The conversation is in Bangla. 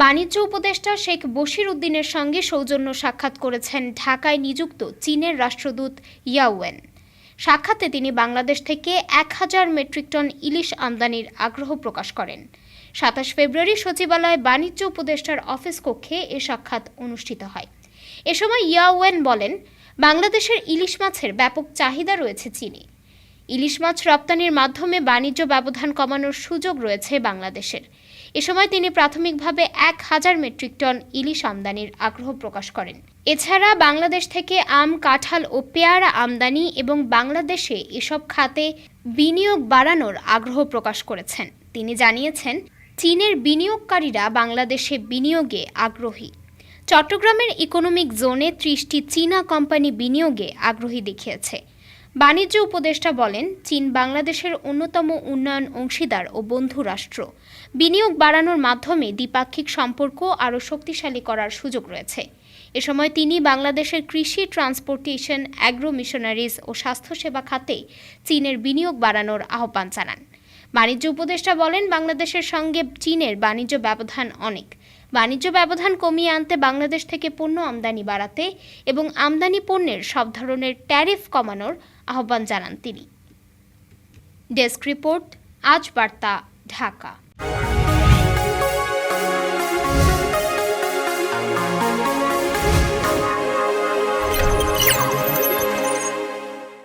বাণিজ্য উপদেষ্টা শেখ বশির উদ্দিনের সঙ্গে সৌজন্য সাক্ষাৎ করেছেন ঢাকায় নিযুক্ত চীনের রাষ্ট্রদূত ইয়াওয়েন সাক্ষাতে তিনি বাংলাদেশ থেকে এক হাজার মেট্রিক টন ইলিশ আমদানির আগ্রহ প্রকাশ করেন। সাতাশ ফেব্রুয়ারি সচিবালয় বাণিজ্য উপদেষ্টার অফিস কক্ষে এ সাক্ষাৎ অনুষ্ঠিত হয়। এ সময় ইয়াওয়েন বলেন, বাংলাদেশের ইলিশ মাছের ব্যাপক চাহিদা রয়েছে চীনে। ইলিশ মাছ রপ্তানির মাধ্যমে বাণিজ্য ব্যবধান কমানোর সুযোগ রয়েছে বাংলাদেশের। এ সময় তিনি প্রাথমিকভাবে এক হাজার মেট্রিক টন ইলিশ আমদানির আগ্রহ প্রকাশ করেন। এছাড়া বাংলাদেশ থেকে আম, কাঁঠাল ও পেয়ারা আমদানি এবং বাংলাদেশে এসব খাতে বিনিয়োগ বাড়ানোর আগ্রহ প্রকাশ করেছেন। তিনি জানিয়েছেন, চীনের বিনিয়োগকারীরা বাংলাদেশে বিনিয়োগে আগ্রহী। চট্টগ্রামের ইকোনমিক জোনে ত্রিশটি চীনা কোম্পানি বিনিয়োগে আগ্রহী দেখিয়েছে। বাণিজ্য উপদেষ্টা বলেন, চীন বাংলাদেশের অন্যতম উন্নয়ন অংশীদার ও বন্ধু রাষ্ট্র। বিনিয়োগ বাড়ানোর মাধ্যমে দ্বিপাক্ষিক সম্পর্ক আরও শক্তিশালী করার সুযোগ রয়েছে। এ সময় তিনি বাংলাদেশের কৃষি, ট্রান্সপোর্টেশন, অ্যাগ্রো মিশনারিজ ও স্বাস্থ্যসেবা খাতে চীনের বিনিয়োগ বাড়ানোর আহ্বান জানান। বাণিজ্য উপদেষ্টা বলেন, বাংলাদেশের সঙ্গে চীনের বাণিজ্য ব্যবধান অনেক। বাণিজ্য ব্যবধান কমিয়ে আনতে বাংলাদেশ থেকে পণ্য আমদানি বাড়াতে এবং আমদানি পণ্যের সব ধরনের ট্যারিফ কমানোর আহ্বান জানান তিনি। ডেস্ক রিপোর্ট, আজ বার্তা, ঢাকা।